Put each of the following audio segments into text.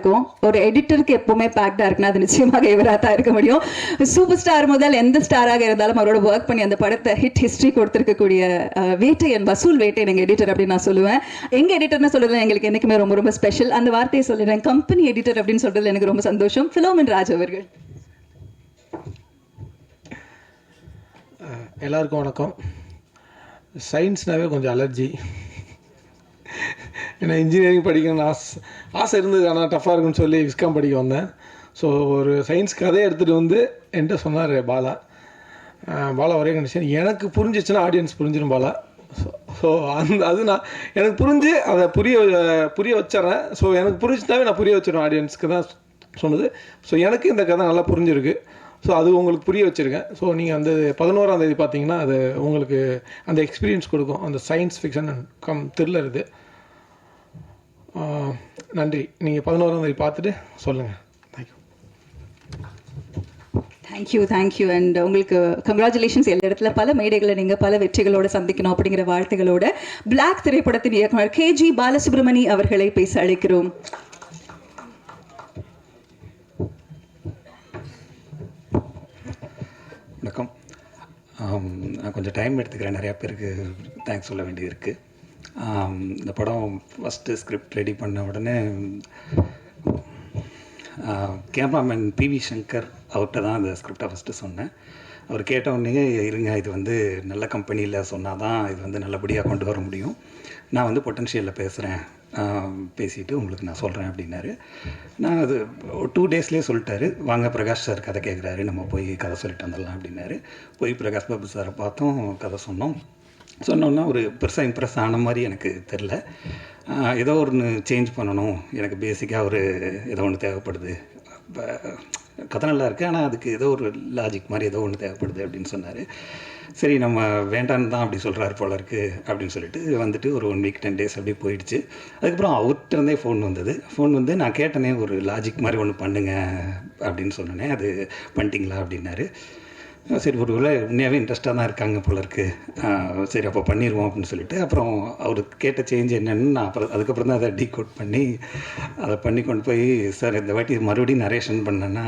இருக்கும். ஒரு எடிட்டருக்கு எப்பவுமே பேக்டா இருக்குன்னா அது நிச்சயமாக இவராக தான் இருக்க முடியும். சூப்பர் ஸ்டார் முதல் எந்த ஸ்டாராக இருந்தாலும் அவரோட ஒர்க் பண்ணி அந்த படத்தை ஹிட் ஹிஸ்டரி கொடுத்துருக்கக்கூடிய வேட்டை என் வசூல் வேட்டை எங்க எடிட்டர் அப்படின்னு நான் சொல்லுவேன். எங்க எடிட்டர்னு சொல்றது எங்களுக்கு என்னைக்குமே ரொம்ப ரொம்ப ஸ்பெஷல் அந்த வார்த்தையை சொல்லிடுறேன். கம்பெனி எடிட்டர் அப்படின்னு சொல்றதுல எனக்கு ரொம்ப சந்தோஷம். ஃபிலோமின் ராஜ் அவர்கள். எல்லாருக்கும் வணக்கம். சயின்ஸ்னாவே கொஞ்சம் அலர்ஜி ஏன்னா இன்ஜினியரிங் படிக்கணும்னு ஆசை ஆசை இருந்தது. ஆனால் டஃப்பாக இருக்குன்னு சொல்லி விஸ்காம் படிக்க வந்தேன். ஸோ ஒரு சயின்ஸ் கதையை எடுத்துகிட்டு வந்து என்கிட்ட சொன்னார் பாலா. பாலா ஒரே கண்டிஷன் எனக்கு புரிஞ்சிச்சுன்னா ஆடியன்ஸ் புரிஞ்சிடும் பாலா. ஸோ ஸோ அந்த அது நான் எனக்கு புரிஞ்சு அதை புரிய புரிய வச்சிட்றேன். ஸோ எனக்கு புரிஞ்சுட்டாவே நான் புரிய வச்சிடும் ஆடியன்ஸ்க்கு தான் சொன்னது. ஸோ எனக்கு இந்த கதை நல்லா புரிஞ்சிருக்கு. ஸோ அது உங்களுக்கு புரிய வச்சுருக்கேன். ஸோ நீங்கள் அந்த பதினோராந்தேதி பார்த்தீங்கன்னா அது உங்களுக்கு அந்த எக்ஸ்பீரியன்ஸ் கொடுக்கும். அந்த சயின்ஸ் ஃபிக்ஷன் கம் த்ரில்லர் இது. நன்றி. நீங்கள் பதினோராம் தேதி பார்த்துட்டு சொல்லுங்கள் thank you thank you and உங்களுக்கு கங்க்ராச்சுலேஷன்ஸ் எல்லா இடத்துல பல மேடைகளை நீங்க பல வெற்றிகளோட சந்திக்கணும் அப்படிங்கிற வாழ்த்துகளோட பிளாக் திரைப்படத்தின் இயக்குனர் கே ஜி பாலசுப்ரமணி அவர்களை பேச அழைக்கிறோம். வணக்கம். நான் கொஞ்சம் டைம் எடுத்துக்கிறேன். நிறையா பேருக்கு தேங்க்ஸ் சொல்ல வேண்டியது இருக்குது இந்த படம் ஃபஸ்ட்டு ஸ்கிரிப்ட் ரெடி பண்ண உடனே கேமராமேன் பிவி சங்கர் அவர்கிட்ட தான் அந்த ஸ்கிரிப்டை ஃபஸ்ட்டு சொன்னேன். அவர் கேட்ட உடனே இருங்க இது வந்து நல்ல கம்பெனியில் சொன்னால் தான் இது வந்து நல்லபடியாக கொண்டு வர முடியும். நான் வந்து பொட்டன்ஷியலில் பேசுகிறேன் பேசிட்டு உங்களுக்கு நான் சொல்கிறேன் அப்படின்னாரு. நான் அது டூ டேஸ்லேயே சொல்லிட்டாரு. வாங்க பிரகாஷ் சார் கதை கேட்குறாரு நம்ம போய் கதை சொல்லிட்டு வந்துடலாம் அப்படின்னாரு. போய் பிரகாஷ் பாபு சாரை பார்த்தோம் கதை சொன்னோம். சொன்னோன்னா ஒரு பெருசாக இம்ப்ரெஸ் ஆன மாதிரி எனக்கு தெரில ஏதோ ஒன்று சேஞ்ச் பண்ணணும். எனக்கு பேசிக்காக ஒரு ஏதோ ஒன்று தேவைப்படுது. இப்போ கதை நல்லா இருக்குது ஆனால் அதுக்கு ஏதோ ஒரு லாஜிக் மாதிரி ஏதோ ஒன்று தேவைப்படுது அப்படின்னு சொன்னார். சரி நம்ம வேண்டான்னு தான் அப்படி சொல்கிறாரு போல இருக்குது அப்படின்னு சொல்லிட்டு வந்துட்டு ஒரு ஒன் வீக் டென் டேஸ் அப்படியே போயிடுச்சு. அதுக்கப்புறம் அவர்கிட்ட இருந்தே ஃபோன் வந்தது. ஃபோன் வந்து நான் கேட்டனே ஒரு லாஜிக் மாதிரி ஒன்று பண்ணுங்க அப்படின்னு சொன்னேனே. அது பண்ணிட்டீங்களா? அப்படின்னாரு. சரி ஒரு உண்மையாகவே இன்ட்ரெஸ்ட்டாக தான் இருக்காங்க போல இருக்கு. சரி அப்போ பண்ணிடுவோம் அப்படின்னு சொல்லிட்டு அப்புறம் அவர் கேட்ட சேஞ்ச் என்னென்னு நான் அப்புறம் அதுக்கப்புறம் தான் அதை டீகோட் பண்ணி அதை பண்ணி கொண்டு போய் சார் இந்த வாட்டி மறுபடியும் நரேஷன் பண்ணேன்னா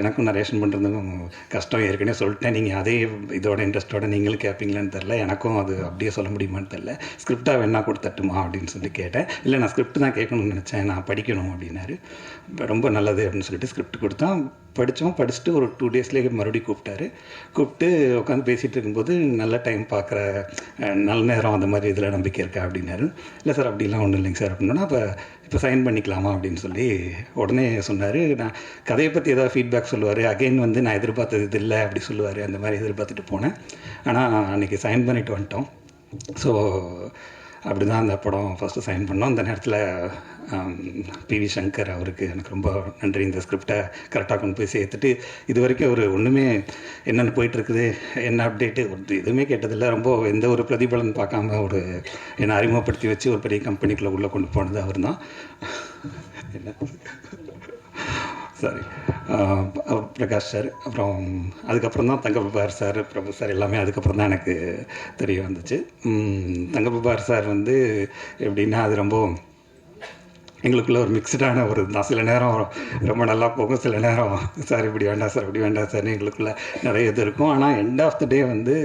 எனக்கும் நரேஷன் பண்ணுறதுக்கும் கஷ்டம் ஏற்கனவே சொல்லிட்டேன். நீங்கள் அதே இதோட இன்ட்ரெஸ்ட்டோட நீங்களும் கேட்பீங்களான்னு தெரில எனக்கும் அது அப்படியே சொல்ல முடியுமான்னு தெரில ஸ்கிரிப்டாக வேணா கொடுத்தட்டுமா அப்படின்னு சொல்லி கேட்டேன். இல்லை நான் ஸ்கிரிப்ட் தான் கேட்கணும்னு நினச்சேன். நான் படிக்கணும் அப்படின்னாரு. ரொம்ப நல்லது அப்படின்னு சொல்லிட்டு ஸ்கிரிப்ட் கொடுத்தான் படித்தோம். படிச்சுட்டு ஒரு டூ டேஸ்லேயே மறுபடியும் கூப்பிட்டாரு. கூப்பிட்டு உட்காந்து பேசிகிட்டு இருக்கும்போது நல்ல டைம் பார்க்குற நல்ல நேரம் அந்த மாதிரி இதில் நம்பிக்கை இருக்கா அப்படின்னாரு. இல்லை சார் அப்படிலாம் ஒன்றும் இல்லைங்க சார். அப்படின்னா அப்போ இப்போ சைன் பண்ணிக்கலாமா? அப்படின்னு சொல்லி உடனே சொன்னார். நான் கதையை பற்றி ஏதாவது ஃபீட்பேக் சொல்லுவார். அகைன் வந்து நான் எதிர்பார்த்தது இது இல்லை அப்படி சொல்லுவார். அந்த மாதிரி எதிர்பார்த்துட்டு போனேன். ஆனால் அன்றைக்கி சைன் பண்ணிட்டு வந்துட்டோம். ஸோ அப்படி தான் அந்த படம் ஃபஸ்ட்டு சைன் பண்ணோம். அந்த நேரத்தில் பிவி சங்கர் அவருக்கு எனக்கு ரொம்ப நன்றி. இந்த ஸ்கிரிப்டை கரெக்டாக கொண்டு போய் சேர்த்துட்டு இது வரைக்கும் அவர் ஒன்றுமே என்னென்னு போயிட்டுருக்குது என்ன அப்டேட்டு ஒரு எதுவுமே கேட்டதில்லை. ரொம்ப எந்த ஒரு பிரதிபலன் பார்க்காம ஒரு என்னை அறிமுகப்படுத்தி வச்சு ஒரு பெரிய கம்பெனிக்குள்ளே உள்ளே கொண்டு போனது அவர் தான் என்ன? சாரி. பிரகாஷ் சார் அப்புறம் அதுக்கப்புறம் தான் தங்கப்பார் சார் பிரபு சார் எல்லாமே அதுக்கப்புறம் தான் எனக்கு தெரிய வந்துச்சு. உம், சார் வந்து எப்படின்னா அது ரொம்ப எங்களுக்குள்ளே ஒரு மிக்சடான ஒரு தான் சில நேரம் ரொம்ப நல்லா போகும். சில நேரம் சார் இப்படி வேண்டாம் சார் இப்படி வேண்டாம் சார்னு எங்களுக்குள்ளே நிறைய இது இருக்கும். ஆனால் எண்ட் ஆஃப் த டே வந்து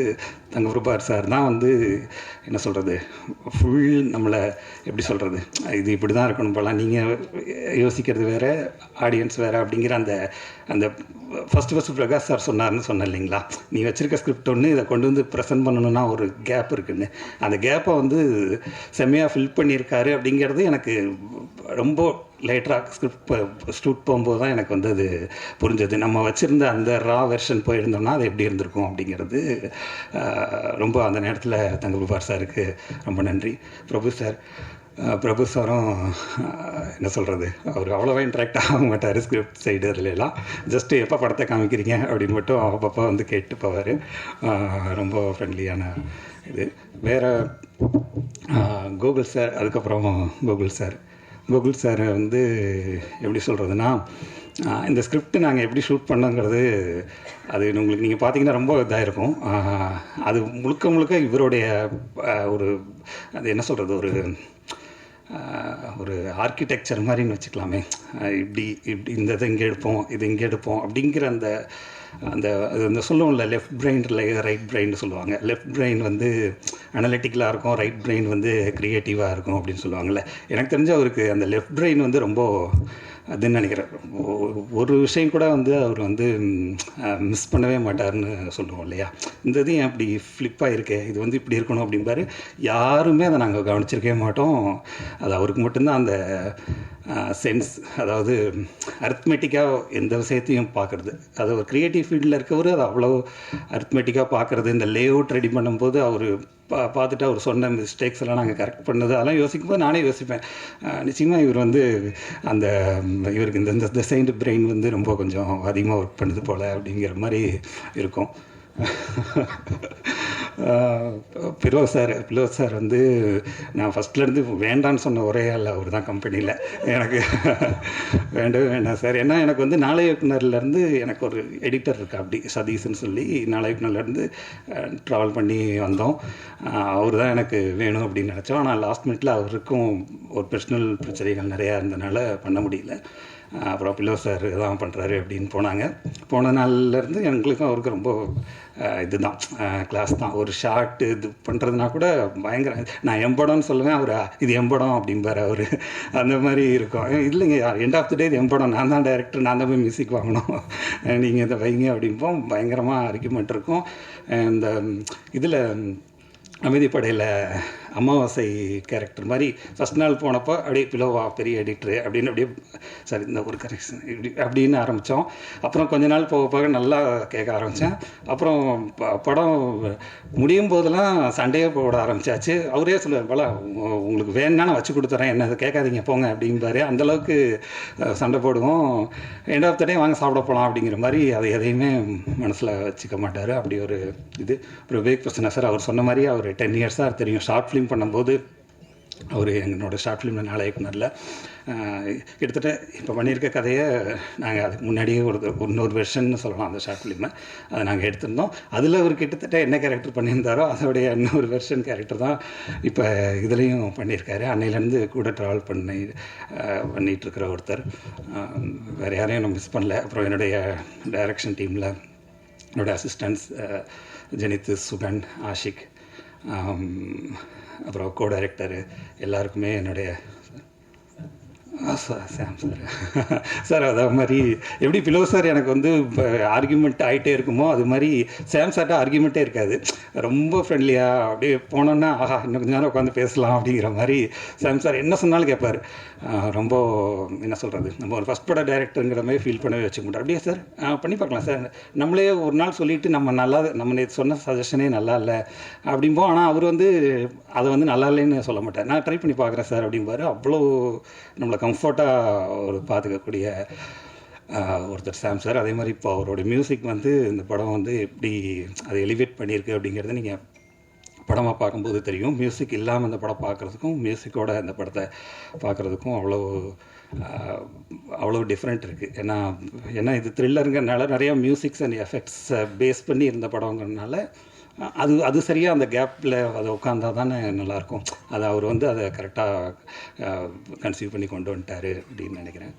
தங்கபிரபார் சார் தான் வந்து என்ன சொல்கிறது ஃபுல் நம்மளை எப்படி சொல்கிறது இது இப்படி தான் இருக்கணும் போலாம் நீங்கள் யோசிக்கிறது வேறு ஆடியன்ஸ் வேறு அப்படிங்கிற அந்த அந்த ஃபஸ்ட்டு ஃபஸ்ட்டு பிரகாஷ் சார் சொன்னார்னு சொன்னேன் இல்லைங்களா? நீ வச்சுருக்க ஸ்கிரிப்ட் ஒன்று இதை கொண்டு வந்து ப்ரெசென்ட் பண்ணணும்னா ஒரு கேப் இருக்குன்னு. அந்த கேப்பை வந்து செம்மையாக ஃபில் பண்ணியிருக்காரு அப்படிங்கிறது எனக்கு ரொம்ப லேட்டராக ஸ்கிரிப்ட் ஷூட் போகும்போது தான் எனக்கு வந்து அது புரிஞ்சது. நம்ம வச்சுருந்த அந்த ரா வெர்ஷன் போயிருந்தோம்னா அது எப்படி இருந்திருக்கும் அப்படிங்கிறது ரொம்ப அந்த நேரத்தில் தங்கபுபார் சாருக்கு ரொம்ப நன்றி. பிரபு சார் பிரபு சாரும் என்ன சொல்கிறது அவர் அவ்வளோவா இன்ட்ராக்ட் ஆக மாட்டார் ஸ்கிரிப்ட் சைடு அதுல எல்லாம். ஜஸ்ட்டு எப்போ படத்தை காமிக்கிறீங்க அப்படின்னு மட்டும் அப்பப்போ வந்து கேட்டு போவார். ரொம்ப ஃப்ரெண்ட்லியான இது. வேறு கூகுள் சார் அதுக்கப்புறம் கூகுள் சார். கூகுள் சார் வந்து எப்படி சொல்கிறதுனா இந்த ஸ்கிரிப்ட் நாங்கள் எப்படி ஷூட் பண்ணோங்கிறது அது உங்களுக்கு நீங்கள் பார்த்தீங்கன்னா ரொம்ப இதாக இருக்கும். அது முழுக்க முழுக்க இவருடைய ஒரு அது என்ன சொல்கிறது ஒரு ஒரு ஆர்கிடெக்சர் மாதிரின்னு வச்சுக்கலாமே. இப்படி இப்படி இந்த இதை இங்கே எடுப்போம் இது இங்கே எடுப்போம் அப்படிங்கிற அந்த அந்த அது அந்த சொல்லுவோம்ல லெஃப்ட் பிரெயின் ரைட் பிரெயின் சொல்லுவாங்க. லெஃப்ட் பிரெயின் வந்து அனலிட்டிக்கலாக இருக்கும் ரைட் பிரெயின் வந்து க்ரியேட்டிவாக இருக்கும் அப்படின்னு சொல்லுவாங்கள்ல எனக்கு தெரிஞ்ச அவருக்கு அந்த லெஃப்ட் பிரெயின் வந்து ரொம்ப அதுன்னு நினைக்கிறேன். ஒ- ஒரு விஷயம் கூட வந்து அவர் வந்து மிஸ் பண்ணவே மாட்டார்னு சொல்லுவோம் இல்லையா? இந்த இது ஏன் அப்படி ஃப்ளிப்பாக இருக்கே இது வந்து இப்படி இருக்கணும் அப்படிம்பாரு. யாருமே அதை நாங்கள் கவனிச்சிருக்கவே மாட்டோம். அது அவருக்கு மட்டும்தான் அந்த சென்ஸ் அதாவது அர்த்மெட்டிக்காக எந்த விஷயத்தையும் பார்க்குறது. அது ஒரு க்ரியேட்டிவ் ஃபீல்டில் இருக்கவர் அது அவ்வளோ அர்த்மெட்டிக்காக பார்க்குறது. இந்த லே அவுட் ரெடி பண்ணும்போது அவர் பா பார்த்துட்டு அவர் சொன்ன மிஸ்டேக்ஸ் எல்லாம் நாங்கள் கரெக்ட் பண்ணது அதெல்லாம் யோசிக்கும்போது நானே யோசிப்பேன். நிச்சயமாக இவர் வந்து அந்த இவருக்கு இந்த இந்த சைண்ட் பிரெயின் வந்து ரொம்ப கொஞ்சம் அதிகமாக ஒர்க் பண்ணுது போல் அப்படிங்கிற மாதிரி இருக்கும். பிலோ சார் பிலோ சார் வந்து நான் ஃபஸ்ட்லேருந்து வேண்டான்னு சொன்ன ஒரே ஆள் அவர் தான் கம்பெனியில் எனக்கு வேண்டவே வேண்டாம் சார். ஏன்னா எனக்கு வந்து நாளை இயக்குனர்லேருந்து எனக்கு ஒரு எடிட்டர் இருக்கா அப்படி சதீஷ்னு சொல்லி. நாளை இயக்குனர்லேருந்து ட்ராவல் பண்ணி வந்தோம். அவர் தான் எனக்கு வேணும் அப்படின்னு நினச்சோம். ஆனால் லாஸ்ட் மினிட்ல அவருக்கும் ஒரு பர்சனல் பிரச்சனைகள் நிறையா இருந்தனால பண்ண முடியல. அப்புறம் பில்லோ சார் தான் பண்ணுறாரு அப்படின்னு போனாங்க. போன நாள்லேருந்து எங்களுக்கும் அவருக்கு ரொம்ப இதுதான். கிளாஸ் தான். ஒரு ஷார்ட் இது பண்ணுறதுனா கூட பயங்கர நான் எம்படம்னு சொல்லுவேன் அவர் இது எம்படம் அப்படிம்பார் அவர். அந்த மாதிரி இருக்கும். இல்லைங்க எண்ட் ஆஃப் த டே இது எம்படம். நான் தான் டைரக்டர் நான் தான் போய் மியூசிக் வாங்கணும். நீங்கள் இதை வைங்க அப்படிம்போம் பயங்கரமாக ஆர்குமெண்ட் இருக்கும். இந்த இதில் அமைதிப்படையில் அமாவாசை கேரக்டர் மாதிரி ஃபஸ்ட் நாள் போனப்போ அப்படியே பிலோவா பெரிய எடிட்ரு அப்படின்னு அப்படியே சரி இந்த ஒரு கரெக்ஷன் இப்படி அப்படின்னு ஆரம்பித்தோம் அப்புறம் கொஞ்ச நாள் போக போக நல்லா கேட்க ஆரம்பித்தேன் அப்புறம் ப- படம் முடியும் போதெல்லாம் சண்டையே போட ஆரம்பிச்சாச்சு. அவரே சொல்லுவார் பல உங்களுக்கு வேணும்னா நான் வச்சு கொடுத்துறேன். என்ன அதை கேட்காதீங்க போங்க அப்படிம்பாரு. அந்தளவுக்கு சண்டை போடுவோம். எண்ட் ஆஃப் த டே வாங்க சாப்பிட போகலாம் அப்படிங்கிற மாதிரி அதை எதையுமே மனசில் வச்சுக்க மாட்டார். அப்படி ஒரு இது. ஒரு விவேக் பிரசன்னா சார் அவர் சொன்ன மாதிரி அவர் டென் இயர்ஸாக தெரியும். ஷார்ட் ஃபிலிம் பண்ணும்போது அவர் எங்களோட ஷார்ட் ஃபிலிம் நாளை இயக்குனரில் கிட்டத்தட்ட இப்போ பண்ணியிருக்க கதையை நாங்கள் அதுக்கு முன்னாடியே ஒரு இன்னொரு வெர்ஷன் சொல்லலாம் அந்த ஷார்ட் ஃபிலிமை அதை நாங்கள் எடுத்திருந்தோம். அதில் அவர் கிட்டத்தட்ட என்ன கேரக்டர் பண்ணியிருந்தாரோ அதோடைய இன்னொரு வெர்ஷன் கேரக்டர் தான் இப்போ இதுலேயும் பண்ணியிருக்காரு. அன்னையிலேருந்து கூட ட்ராவல் பண்ணி பண்ணிகிட்ருக்கிற ஒருத்தர். வேறு யாரையும் நான் மிஸ் பண்ணல. அப்புறம் என்னுடைய டைரக்ஷன் டீமில் என்னோடய அசிஸ்டன்ஸ் ஜெனித்து சுகன் ஆஷிக் அப்புறம் கோ டைரக்டரு எல்லாருக்குமே என்னுடைய சாம் சார். சார் அது மாதிரி எப்படி பிலோ சார் எனக்கு வந்து ஆர்கியூமெண்ட் ஆகிட்டே இருக்குமோ அது மாதிரி சாம் சார்ட்ட ஆர்கியூமெண்ட்டே இருக்காது. ரொம்ப ஃப்ரெண்ட்லியாக அப்படியே போனோன்னா ஆஹா இன்னும் கொஞ்ச நேரம் உட்காந்து பேசலாம் அப்படிங்கிற மாதிரி சாம் சார் என்ன சொன்னாலும் கேட்பார் ரொம்ப என்ன சொல்கிறது நம்ம ஒரு ஃபஸ்ட் பட டேரக்டருங்கிற மாதிரி ஃபீல் பண்ணவே வச்சுக்க மாட்டோம் அப்படியே சார்? பண்ணி பார்க்கலாம் சார். நம்மளே ஒரு நாள் சொல்லிவிட்டு நம்ம நல்லா நம்ம நேற்று சொன்ன சஜஷனே நல்லா இல்லை அப்படிம்போம் ஆனால் அவர் வந்து அதை வந்து நல்லா இல்லைன்னு சொல்ல மாட்டார். நான் ட்ரை பண்ணி பார்க்குறேன் சார் அப்படிம்பாரு. அவ்வளோ நம்மளை கம்ஃபர்ட்டாக ஒரு பார்த்துக்கக்கூடிய ஒருத்தர் சாம் சார் அதே மாதிரி இப்போ அவரோட மியூசிக் வந்து இந்த படம் வந்து எப்படி அதை எலிவேட் பண்ணியிருக்கு அப்படிங்கிறத நீங்கள் படமாக பார்க்கும்போது தெரியும். மியூசிக் இல்லாமல் இந்த படம் பார்க்குறதுக்கும் மியூசிக்கோட இந்த படத்தை பார்க்குறதுக்கும் அவ்வளோ அவ்வளோ டிஃப்ரெண்ட் இருக்குது ஏன்னா ஏன்னா இது த்ரில்லருங்கிறனால நிறையா மியூசிக்ஸ் அண்ட் எஃபெக்ட்ஸை பேஸ் பண்ணி இருந்த படங்கிறனால அது அது சரியாக அந்த கேப்பில் அதை உட்காந்தா தானே நல்லாயிருக்கும். அதை அவர் வந்து அதை கரெக்டாக கன்சீவ் பண்ணி கொண்டு வந்துட்டார் அப்படின்னு நினைக்கிறேன்.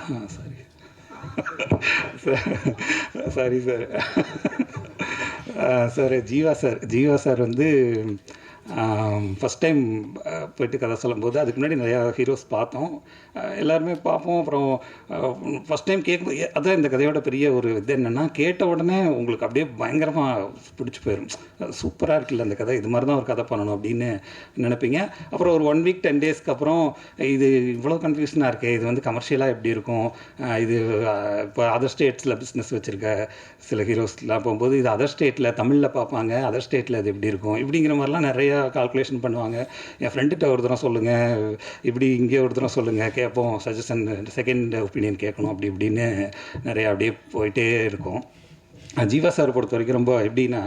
ஆ சரி. Sorry sir. Sir Jeeva sir Jeeva sir வந்து ஃபஸ்ட் டைம் போயிட்டு கதை சொல்லும்போது அதுக்கு முன்னாடி நிறையா ஹீரோஸ் பார்த்தோம். எல்லாருமே பார்ப்போம். அப்புறம் ஃபஸ்ட் டைம் கேட்கும்போது அதான் இந்த கதையோட பெரிய ஒரு இது என்னென்னா கேட்ட உடனே உங்களுக்கு அப்படியே பயங்கரமாக பிடிச்சி போயிடும் சூப்பராக இருக்குல்ல அந்த கதை. இது மாதிரி தான் ஒரு கதை பண்ணணும் அப்படின்னு நினைப்பீங்க. அப்புறம் ஒரு ஒன் வீக் டென் டேஸ்க்கு அப்புறம் இது இவ்வளோ கன்ஃபியூஷனாக இருக்கே. இது வந்து கமர்ஷியலாக எப்படி இருக்கும்? இது இப்போ அதர் ஸ்டேட்ஸில் பிஸ்னஸ் வச்சுருக்க சில ஹீரோஸ்லாம் போகும்போது இது அதர் ஸ்டேட்டில் தமிழில் பார்ப்பாங்க. அதர் ஸ்டேட்டில் இது எப்படி இருக்கும்? இப்படிங்கிற மாதிரிலாம் நிறைய கால்குலேஷன் பண்ணுவாங்க. என் ஃப்ரெண்டுகிட்ட ஒரு தரம் சொல்லுங்கள் இப்படி இங்கே ஒரு தரம் சொல்லுங்கள் கேட்போம். சஜஷன் செகண்ட் ஒப்பீனியன் கேட்கணும். அப்படி இப்படின்னு நிறையா அப்படியே போயிட்டே இருக்கும். ஜீவா சார் பொறுத்த வரைக்கும் ரொம்ப எப்படின்னா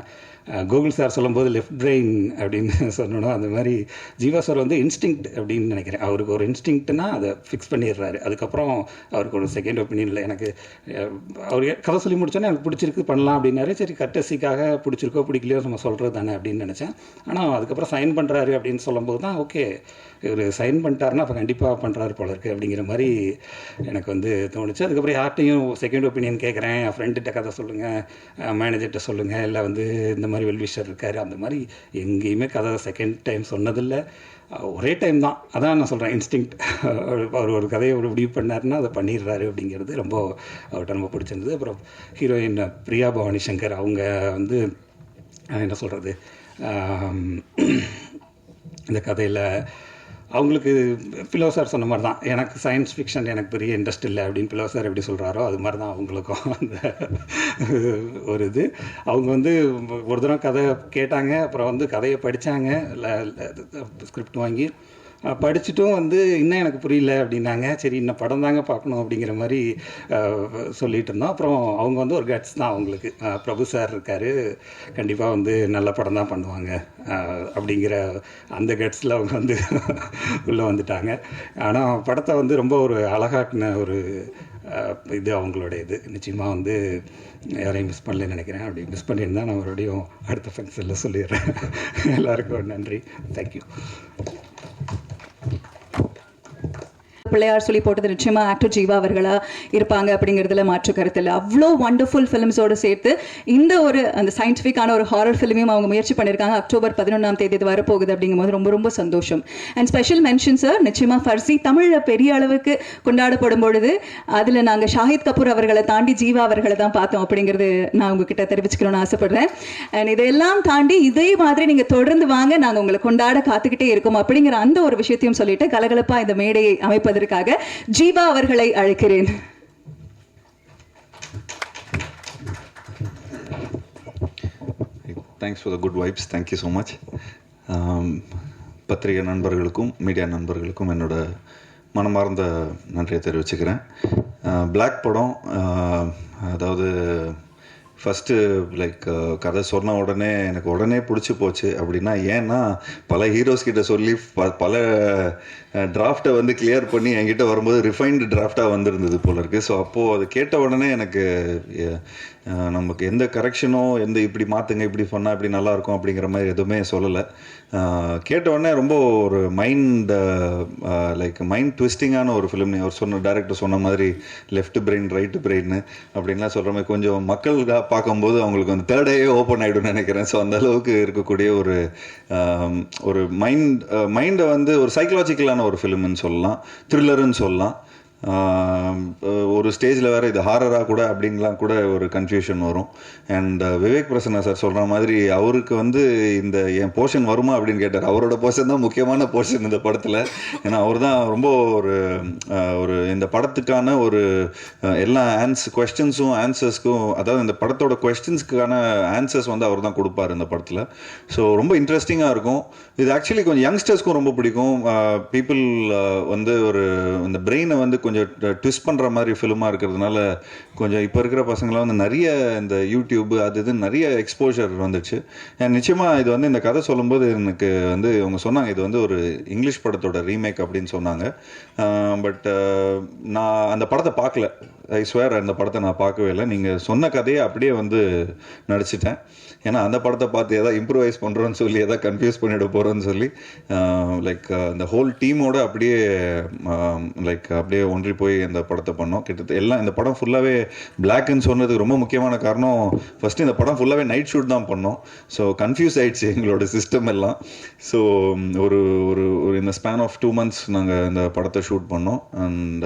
கூகுள் கோகுல் சார் சொல்லும்போது லெஃப்ட் பிரெயின் அப்படின்னு சொல்லணும் அந்த மாதிரி ஜீவா சார் வந்து இன்ஸ்டிங்க்ட் அப்படின்னு நினைக்கிறேன். அவருக்கு ஒரு இன்ஸ்டிங்க்ட்னா அதை ஃபிக்ஸ் பண்ணிடுறாரு. அதுக்கப்புறம் அவருக்கு ஒரு செகண்ட் ஒப்பீனியன் இல்லை. எனக்கு அவர் கதை சொல்லி முடிச்சோன்னே எனக்கு பிடிச்சிருக்கு பண்ணலாம் அப்படின்னாரு. சரி கட்டசிக்காக பிடிச்சிருக்கோ பிடிக்கலையோ நம்ம சொல்கிறது தானே அப்படின்னு நினச்சேன். ஆனால் அதுக்கப்புறம் சைன் பண்ணுறாரு அப்படின்னு சொல்லும்போது தான் ஓகே இவர் சைன் பண்ணிட்டாருன்னா அப்போ கண்டிப்பாக பண்ணுறாரு போல இருக்கு அப்படிங்கிற மாதிரி எனக்கு வந்து தோணுச்சு. அதுக்கப்புறம் யார்ட்டையும் செகண்ட் ஒப்பீனியன் கேட்குறேன் என் ஃப்ரெண்டுகிட்ட கதை சொல்லுங்கள் மேனேஜர்கிட்ட சொல்லுங்கள் இல்லை வந்து இந்த மாதிரி வெல்விஷர் இருக்கார் அந்த மாதிரி எங்கேயுமே கதை செகண்ட் டைம் சொன்னதில்லை. ஒரே டைம் தான். அதான் நான் சொல்கிறேன் இன்ஸ்டிங்க்ட் அவர் ஒரு கதையை ஒரு முடிவு பண்ணார்னா அதை பண்ணிடுறாரு அப்படிங்கிறது ரொம்ப அவர்கிட்ட ரொம்ப பிடிச்சிருந்தது. அப்புறம் ஹீரோயின் பிரியா பவானி சங்கர் அவங்க வந்து என்ன சொல்கிறது இந்த கதையில் அவங்களுக்கு பிலோ சார் சொன்ன மாதிரி தான். எனக்கு சயின்ஸ் ஃபிக்ஷன் எனக்கு பெரிய இன்ட்ரெஸ்ட் இல்லை அப்படின்னு பிலோ சார் எப்படி சொல்கிறாரோ அது மாதிரி தான் அவங்களுக்கும் அந்த ஒரு இது. அவங்க வந்து ஒரு தடவை கதை கேட்டாங்க அப்புறம் வந்து கதையை படித்தாங்க ஸ்கிரிப்ட் வாங்கி படிச்சுட்டும் வந்து இன்னும் எனக்கு புரியல அப்படின்னாங்க. சரி இன்னும் படம் தாங்க பார்க்கணும் அப்படிங்கிற மாதிரி சொல்லிட்டு இருந்தோம் அப்புறம் அவங்க வந்து ஒரு கட்ஸ் தான் அவங்களுக்கு. பிரபு சார் இருக்கார். கண்டிப்பாக வந்து நல்ல படம் தான் பண்ணுவாங்க. அப்படிங்கிற அந்த கட்ஸில் அவங்க வந்து உள்ளே வந்துட்டாங்க. ஆனால் படத்தை வந்து ரொம்ப ஒரு அழகாக்குன ஒரு இது அவங்களோட இது நிச்சயமாக வந்து யாரையும் மிஸ் பண்ணலன்னு நினைக்கிறேன். அப்படி மிஸ் பண்ணியிருந்தா நான் மறுபடியும் அடுத்த ஃபங்க்ஷனில் சொல்லிடுறேன். எல்லாருக்கும் நன்றி. தேங்க்யூ பிள்ளையார் சொல்லி போட்டது நிச்சயமாக ஆக்டர் ஜீவா அவர்களாக இருப்பாங்க அப்படிங்கிறதுல மாற்று கருத்து இல்லை. அவ்வளோ வண்டர்ஃபுல் ஃபிலிம்ஸோடு சேர்த்து இந்த ஒரு அந்த சயின்டிஃபிக்கான ஒரு ஹாரர் ஃபிலிமையும் அவங்க முயற்சி பண்ணியிருக்காங்க. அக்டோபர் பதினொன்றாம் தேதி இது வரப்போகுது அப்படிங்கும் போது ரொம்ப ரொம்ப சந்தோஷம். அண்ட் ஸ்பெஷல் மென்ஷன் சார் நிச்சயமாக ஃபர்சி தமிழில் பெரிய அளவுக்கு கொண்டாடப்படும் பொழுது அதில் நாங்கள் ஷாஹித் கபூர் அவர்களை தாண்டி ஜீவா அவர்களை தான் பார்த்தோம் அப்படிங்கிறது நான் உங்ககிட்ட தெரிவிச்சுக்கணும்னு ஆசைப்படுறேன். அண்ட் இதெல்லாம் தாண்டி இதே மாதிரி நீங்கள் தொடர்ந்து வாங்க நாங்கள் உங்களை கொண்டாட காத்துக்கிட்டே இருக்கோம் அப்படிங்கிற அந்த ஒரு விஷயத்தையும் சொல்லிட்டு கலகலப்பாக இந்த மேடையை அமைப்பதற்கு பேசுவதற்காக ஜீவா அவர்களை அழைக்கிறேன். Thanks for the good vibes thank you so much பத்திரிகை நண்பர்களுக்கும் மீடியா நண்பர்களுக்கும் என்னோட மனமார்ந்த நன்றியை தெரிவிச்சுக்கிறேன். Uh, பிளாக் படம் uh, அதாவது ஃபஸ்ட்டு லைக் uh, கதை சொன்ன உடனே எனக்கு உடனே பிடிச்சி போச்சு. அப்படின்னா ஏன்னா பல ஹீரோஸ் கிட்ட சொல்லி ப பல டிராஃப்டை வந்து கிளியர் பண்ணி என்கிட்ட வரும்போது ரிஃபைன்டு டிராஃப்டாக வந்திருந்தது போல இருக்கு. ஸோ அப்போது அது கேட்ட உடனே எனக்கு நமக்கு எந்த கரெக்ஷனோ எந்த இப்படி மாற்றுங்க இப்படி சொன்னால் இப்படி நல்லா இருக்கும் அப்படிங்கிற மாதிரி எதுவுமே சொல்லலை. கேட்ட உடனே ரொம்ப ஒரு மைண்ட் லைக் மைண்ட் ட்விஸ்டிங்கான ஒரு ஃபிலிம் அவர் சொன்ன டேரக்டர் சொன்ன மாதிரி லெஃப்ட் பிரெயின் ரைட்டு பிரெயின் அப்படின்லாம் சொல்கிற மாதிரி கொஞ்சம் மக்கள் பார்க்கும்போது அவங்களுக்கு அந்த தேர்ட் ஐயே ஓப்பன் ஆகிடும்னு நினைக்கிறேன். ஸோ அந்த அளவுக்கு இருக்கக்கூடிய ஒரு ஒரு மைண்ட் மைண்டை வந்து ஒரு சைக்கலாஜிக்கலான ஒரு ஃபிலிம்னு சொல்லலாம் த்ரில்லருன்னு சொல்லலாம். ஒரு ஸ்டேஜில் வேறு இது ஹாரராக கூட அப்படின்லாம் கூட ஒரு கன்ஃபியூஷன் வரும். அண்ட் விவேக் பிரசன்னா சார் சொல்கிற மாதிரி அவருக்கு வந்து இந்த என் போர்ஷன் வருமா அப்படின்னு கேட்டார். அவரோட போர்ஷன் தான் முக்கியமான போர்ஷன் இந்த படத்தில். ஏன்னா அவர் தான் ரொம்ப ஒரு ஒரு இந்த படத்துக்கான ஒரு எல்லா ஆன்ஸ் கொஸ்டின்ஸும் ஆன்சர்ஸ்க்கும் அதாவது இந்த படத்தோட கொஸ்டின்ஸ்க்கான ஆன்சர்ஸ் வந்து அவர் தான் கொடுப்பார் இந்த படத்தில். ஸோ ரொம்ப இன்ட்ரெஸ்டிங்காக இருக்கும். இது ஆக்சுவலி கொஞ்சம் யங்ஸ்டர்ஸ்க்கும் ரொம்ப பிடிக்கும். பீப்புள் வந்து ஒரு இந்த பிரெயினை வந்து கொஞ்சம் ட்விஸ்ட் பண்ணுற மாதிரி ஃபிலிமாக இருக்கிறதுனால கொஞ்சம் இப்போ இருக்கிற பசங்களாம் வந்து நிறைய இந்த யூடியூப் அது இது நிறைய எக்ஸ்போஷர் வந்துச்சு. நிச்சயமாக இது வந்து இந்த கதை சொல்லும்போது எனக்கு வந்து அவங்க சொன்னாங்க இது வந்து ஒரு இங்கிலீஷ் படத்தோட ரீமேக் அப்படின்னு சொன்னாங்க. பட் நான் அந்த படத்தை பார்க்கல. ஐ ஸ்வேர் அந்த படத்தை நான் பார்க்கவே இல்லை. நீங்கள் சொன்ன கதையை அப்படியே வந்து நடிச்சிட்டேன். ஏன்னா அந்த படத்தை பார்த்து எதாவது இம்ப்ரூவைஸ் பண்ணுறோன்னு சொல்லி எதாவது கன்ஃபியூஸ் பண்ணிட போகிறோன்னு சொல்லி லைக் அந்த ஹோல் டீமோட அப்படியே லைக் அப்படியே ஒன்றி போய் அந்த படத்தை பண்ணோம். கிட்டத்தட்ட எல்லாம் இந்த படம் ஃபுல்லாகவே பிளாக்னு சொன்னதுக்கு ரொம்ப முக்கியமான காரணம் ஃபஸ்ட்டு இந்த படம் ஃபுல்லாகவே நைட் ஷூட் தான் பண்ணோம். ஸோ கன்ஃபியூஸ் ஆயிடுச்சு எங்களோட சிஸ்டம் எல்லாம். ஸோ ஒரு ஒரு ஒரு இந்த ஸ்பேன் ஆஃப் டூ மந்த்ஸ் நாங்கள் இந்த படத்தை ஷூட் பண்ணோம். அண்ட்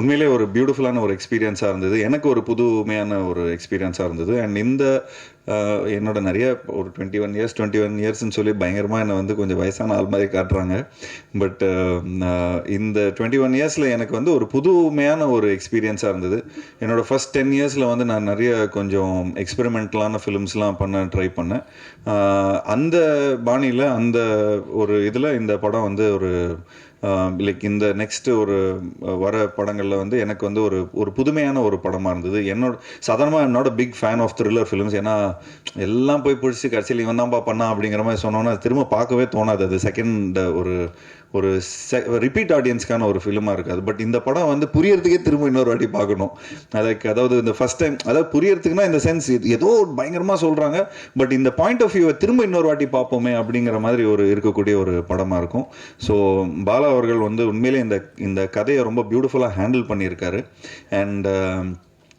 உண்மையிலே ஒரு பியூட்டிஃபுல்லான ஒரு எக்ஸ்பீரியன்ஸாக இருந்தது. எனக்கு ஒரு புதுமையான ஒரு எக்ஸ்பீரியன்ஸாக இருந்தது. அண்ட் இந்த என்னோட நிறைய ஒரு twenty one years twenty one இயர்ஸ்னு சொல்லி பயங்கரமாக என்னை வந்து கொஞ்சம் வயசான ஆள் மாதிரி காட்டுறாங்க. பட் இந்த டுவெண்ட்டி ஒன் இயர்ஸில் எனக்கு வந்து ஒரு புதுமையான ஒரு எக்ஸ்பீரியன்ஸாக இருந்தது. என்னோட ஃபர்ஸ்ட் டென் இயர்ஸில் வந்து நான் நிறைய கொஞ்சம் எக்ஸ்பெரிமெண்டலான ஃபிலிம்ஸ்லாம் பண்ண ட்ரை பண்ணேன். அந்த பாணியில் அந்த ஒரு இதில் இந்த படம் வந்து ஒரு லைக் இந்த நெக்ஸ்ட்டு ஒரு வர படங்களில் வந்து எனக்கு வந்து ஒரு ஒரு புதுமையான ஒரு படமாக இருந்தது. என்னோட சாதாரணமாக என்னோட big fan of thriller films ஏன்னா எல்லாம் போய் பிடிச்சி கடைசியில் இவன் தான்ப்பா பண்ணா அப்படிங்கிற மாதிரி சொன்னோன்னா திரும்ப பார்க்கவே தோணாது. அது செகண்ட் ஒரு ஒரு ரிப்பீட் ஆடியன்ஸ்க்கான ஒரு ஃபிலிமாக இருக்காது. பட் இந்த படம் வந்து புரியறதுக்கே திரும்ப இன்னொரு வாட்டி பார்க்கணும். அதுக்கு அதாவது இந்த ஃபர்ஸ்ட் டைம் அதாவது புரியறதுக்குன்னா இந்த சென்ஸ் ஏதோ பயங்கரமாக சொல்கிறாங்க பட் இந்த பாயிண்ட் ஆஃப் வியூவை திரும்ப இன்னொரு வாட்டி பார்ப்போமே அப்படிங்கிற மாதிரி ஒரு இருக்கக்கூடிய ஒரு படமாக இருக்கும். ஸோ பாலா அவர்கள் வந்து உண்மையிலே இந்த இந்த கதையை ரொம்ப பியூட்டிஃபுல்லாக ஹேண்டில் பண்ணியிருக்காரு. அண்ட்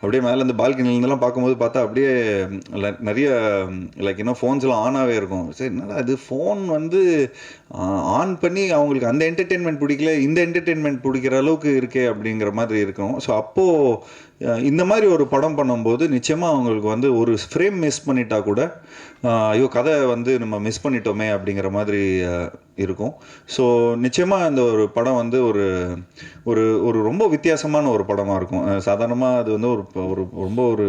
அப்படியே மேலே இந்த பால்கனிலேருந்துலாம் பார்க்கும்போது பார்த்தா அப்படியே நிறைய லைக் இன்னும் ஃபோன்ஸ்லாம் ஆனாகவே இருக்கும். சரி என்னடா அது ஃபோன் வந்து ஆன் பண்ணி அவங்களுக்கு அந்த என்டர்டெயின்மெண்ட் பிடிக்கல இந்த என்டர்டெயின்மெண்ட் பிடிக்கிற அளவுக்கு இருக்கே அப்படிங்கிற மாதிரி இருக்கும். ஸோ அப்போது இந்த மாதிரி ஒரு படம் பண்ணும்போது நிச்சயமாக அவங்களுக்கு வந்து ஒரு ஃப்ரேம் மிஸ் பண்ணிட்டா கூட ஐயோ கதை வந்து நம்ம மிஸ் பண்ணிட்டோமே அப்படிங்கிற மாதிரி இருக்கும். ஸோ நிச்சயமாக இந்த ஒரு படம் வந்து ஒரு ஒரு ஒரு ரொம்ப வித்தியாசமான ஒரு படமாக இருக்கும். சாதாரணமாக அது வந்து ஒரு ஒரு ரொம்ப ஒரு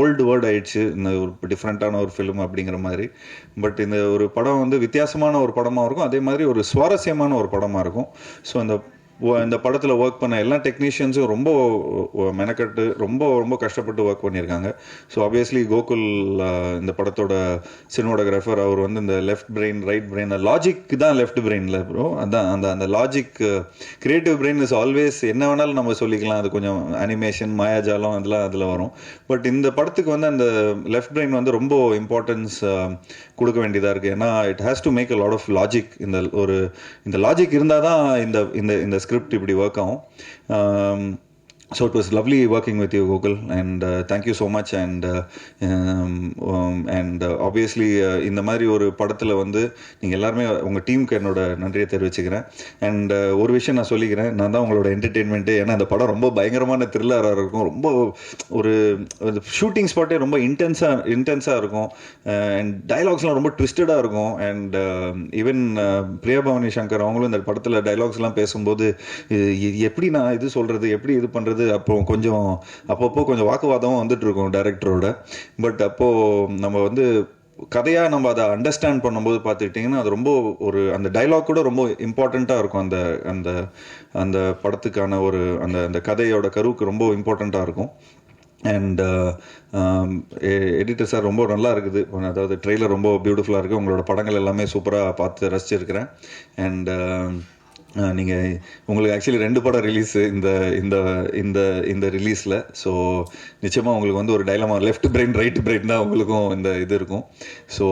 ஓல்டு வேர்ட் ஆயிடுச்சு. இந்த ஒரு டிஃப்ரெண்ட்டான ஒரு ஃபிலிம் அப்படிங்கிற மாதிரி. பட் இந்த ஒரு படம் வந்து வித்தியாசமான ஒரு படமாக இருக்கும். அதே மாதிரி ஒரு சுவாரஸ்யமான ஒரு படமாக இருக்கும். ஸோ அந்த இந்த படத்தில் ஒர்க் பண்ண எல்லா டெக்னீஷியன்ஸும் ரொம்ப மெனக்கட்டு ரொம்ப ரொம்ப கஷ்டப்பட்டு ஒர்க் பண்ணியிருக்காங்க. ஸோ ஆப்வியஸ்லி கோகுல் இந்த படத்தோட சினிமோடகிராஃபர் அவர் வந்து இந்த left brain right brain logic தான் லெஃப்ட் பிரெயினில் ப்ரோ அதான் அந்த அந்த logic creative brain is always என்ன வேணாலும் நம்ம சொல்லிக்கலாம். அது கொஞ்சம் அனிமேஷன் மாயாஜாலம் அதெல்லாம் அதில் வரும். பட் இந்த படத்துக்கு வந்து அந்த லெஃப்ட் பிரெயின் வந்து ரொம்ப இம்பார்ட்டன்ஸ் கொடுக்க வேண்டியதாக இருக்குது ஏன்னா it has to make a lot of logic இந்த ஒரு இந்த லாஜிக் இருந்தால் தான் இந்த இந்த இந்த ஸ்கிரிப்ட் இப்படி ஒர்க் ஆகும். So it was lovely working with you google and uh, thank you so much. And uh, um, um, and uh, obviously uh, இந்த மாதிரி ஒரு படத்தில் வந்து நீங்கள் எல்லாருமே உங்கள் டீமுக்கு என்னோட நன்றியை தெரிவிச்சுக்கிறேன். அண்ட் uh, ஒரு விஷயம் நான் சொல்லிக்கிறேன். நான் தான் உங்களோட என்டர்டெயின்மெண்ட்டு ஏன்னா அந்த படம் ரொம்ப பயங்கரமான த்ரில்லராக இருக்கும். ரொம்ப ஒரு ஷூட்டிங் ஸ்பாட்டே ரொம்ப இன்டென்ஸாக இன்டென்ஸாக இருக்கும். Uh, அண்ட் டைலாக்ஸ்லாம் ரொம்ப ட்விஸ்டடாக இருக்கும். And even um, uh, Priya Bhavani Shankar அவங்களும் இந்த படத்தில் டைலாக்ஸ்லாம் பேசும்போது இது எப்படி நான் இது சொல்கிறது எப்படி இது பண்ணுறது அப்போ கொஞ்சம் அப்பப்போ கொஞ்சம் வாக்குவாதமும் வந்துட்டு இருக்கும் டைரக்டரோட பட் அப்போது நம்ம வந்து கதையாக நம்ம அதை அண்டர்ஸ்டாண்ட் பண்ணும்போது பார்த்துக்கிட்டிங்கன்னா அது ரொம்ப ஒரு அந்த டைலாக் கூட ரொம்ப இம்பார்ட்டண்ட்டாக இருக்கும். அந்த அந்த அந்த படத்துக்கான ஒரு அந்த அந்த கதையோட கருவுக்கு ரொம்ப இம்பார்ட்டண்ட்டாக இருக்கும். அண்ட் um, எடிட்டர் சார் ரொம்ப நல்லா இருக்குது. அதாவது ட்ரெய்லர் ரொம்ப பியூட்டிஃபுல்லாக இருக்குது உங்களோட படங்கள் எல்லாமே சூப்பராக பார்த்து ரசிச்சிருக்கிறேன். அண்ட் நீங்கள் உங்களுக்கு ஆக்சுவலி ரெண்டு படம் ரிலீஸ் இந்த இந்த இந்த இந்த ரிலீஸில் ஸோ நிச்சயமாக உங்களுக்கு வந்து ஒரு dilemma left brain right brain தான் உங்களுக்கும் இந்த இது இருக்கும். So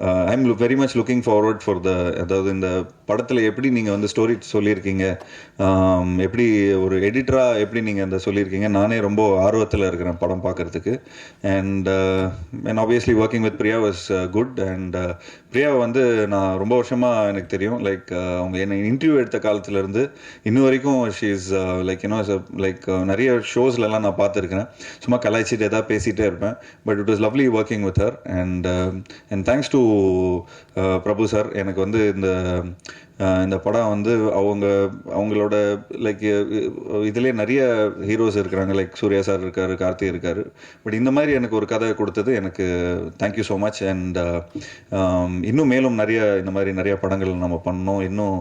I am very much looking forward for the அதாவது இந்த படத்தில் எப்படி நீங்கள் வந்து ஸ்டோரி சொல்லியிருக்கீங்க? எப்படி ஒரு எடிட்டராக எப்படி நீங்கள் அந்த சொல்லியிருக்கீங்க? நானே ரொம்ப ஆர்வத்தில் இருக்கிறேன் படம் பார்க்குறதுக்கு. And and obviously working with Priya was good and பிரியாவை வந்து நான் ரொம்ப வருஷமாக எனக்கு தெரியும். லைக் uh, அவங்க என்னை இன்டர்வியூ எடுத்த காலத்துலேருந்து இன்னும் வரைக்கும் she is like you know like நிறைய ஷோஸ்லலாம் நான் பார்த்துருக்கிறேன். சும்மா கலாய்ச்சிட்டு எதாவது பேசிகிட்டே இருப்பேன். But it was lovely working with her and and thanks to Prabhu sir எனக்கு வந்து இந்த இந்த படம் வந்து அவங்க அவங்களோட லைக் இதுலேயே நிறைய ஹீரோஸ் இருக்கிறாங்க. லைக் சூர்யா சார் இருக்காரு கார்த்தி இருக்காரு. பட் இந்த மாதிரி எனக்கு ஒரு கதை கொடுத்தது எனக்கு தேங்க்யூ ஸோ மச் அண்ட் இன்னும் மேலும் நிறைய இந்த மாதிரி நிறைய படங்கள் நம்ம பண்ணோம் இன்னும்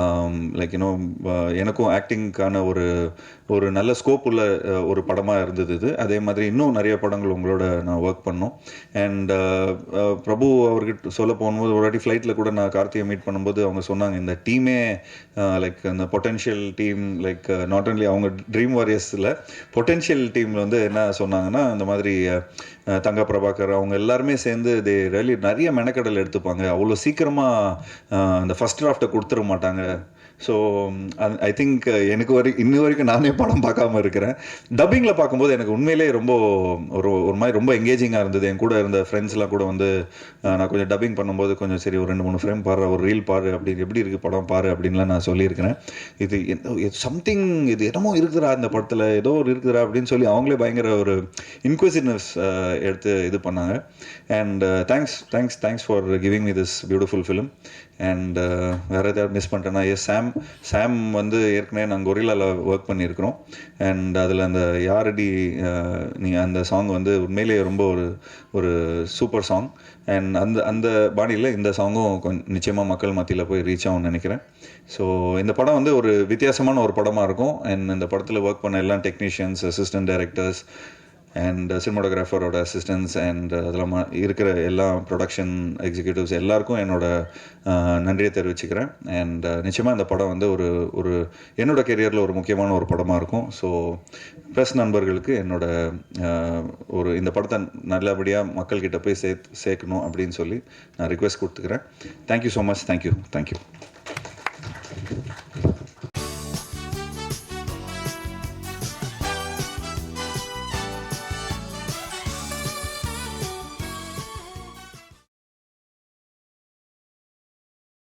um, லைக் இன்னும் எனக்கும் ஆக்டிங்க்கான ஒரு ஒரு நல்ல ஸ்கோப் உள்ள ஒரு படமாக இருந்தது இது. அதே மாதிரி இன்னும் நிறைய படங்கள் உங்களோட நான் ஒர்க் பண்ணோம். அண்ட் பிரபு அவர்கிட்ட சொல்ல போகும்போது ஒரு வாட்டி ஃப்ளைட்டில் கூட நான் கார்த்தியை மீட் பண்ணும்போது அவங்க சொன்னாங்க இந்த டீமே லைக் அந்த potential team like not only அவங்க ட்ரீம் வாரியர்ஸில் பொட்டென்ஷியல் டீமில் வந்து என்ன சொன்னாங்கன்னா இந்த மாதிரி தங்க பிரபாகர் அவங்க எல்லாருமே சேர்ந்து தே ரெலி நிறைய மெனக்கடல் எடுத்துப்பாங்க. அவ்வளோ சீக்கிரமாக அந்த ஃபஸ்ட் டிராஃப்டை கொடுத்துட மாட்டாங்க. ஸோ ஐ திங்க் எனக்கு வரை இன்னி வரைக்கும் நானே படம் பார்க்காம இருக்கிறேன். டப்பிங்கில் பார்க்கும்போது எனக்கு உண்மையிலே ரொம்ப ஒரு ஒரு மாதிரி ரொம்ப எங்கேஜிங்காக இருந்தது. என் கூட இருந்த ஃப்ரெண்ட்ஸ்லாம் கூட வந்து நான் கொஞ்சம் டப்பிங் பண்ணும்போது கொஞ்சம் சரி ஒரு ரெண்டு மூணு ஃப்ரேம் பாரு ஒரு ரீல் பாரு அப்படி எப்படி இருக்குது படம் பாரு அப்படின்லாம் நான் சொல்லியிருக்கிறேன். இது சம்திங் இது என்னமோ இருக்குதுரா இந்த படத்தில் ஏதோ ஒரு இருக்குதுரா அப்படின்னு சொல்லி அவங்களே பயங்கர ஒரு இன்க்விசிட்னஸ் எடுத்து இது பண்ணாங்க. And thanks thanks thanks for giving me this beautiful film and uh, வேறு எதாவது மிஸ் பண்ணிட்டேன்னா எஸ் சாம் சாம் வந்து ஏற்கனவே நாங்கள் கொரில்லாவில் ஒர்க் பண்ணியிருக்கிறோம். அண்ட் அதில் அந்த யாரடி uh, நீ அந்த சாங் வந்து உண்மையிலேயே ரொம்ப ஒரு ஒரு சூப்பர் சாங் அண்ட் அந்த அந்த பாணியில் இந்த சாங்கும் கொஞ்சம் நிச்சயமாக மக்கள் மத்தியில் போய் ரீச் ஆகும்னு நினைக்கிறேன். ஸோ இந்த படம் வந்து ஒரு வித்தியாசமான ஒரு படமாக இருக்கும். அண்ட் இந்த படத்தில் ஒர்க் பண்ண எல்லா டெக்னீஷியன்ஸ் அசிஸ்டன்ட் டைரக்டர்ஸ் அண்ட் சினிமாட்டோகிராஃபரோட அசிஸ்டன்ஸ் அண்ட் அதில் இருக்கிற எல்லா ப்ரொடக்ஷன் எக்ஸிக்யூட்டிவ்ஸ் எல்லாருக்கும் என்னோட uh, நன்றியை தெரிவிச்சுக்கிறேன். அண்ட் uh, நிச்சயமாக இந்த படம் வந்து ஒரு ஒரு என்னோட கெரியரில் ஒரு முக்கியமான ஒரு படமாக இருக்கும். ஸோ ப்ரெஸ் நண்பர்களுக்கு என்னோட uh, ஒரு இந்த படத்தை நல்லபடியாக மக்கள்கிட்ட போய் சே சேர்க்கணும் அப்படின்னு சொல்லி நான் ரிக்வெஸ்ட் கொடுத்துக்கிறேன். Thank you so much thank you thank you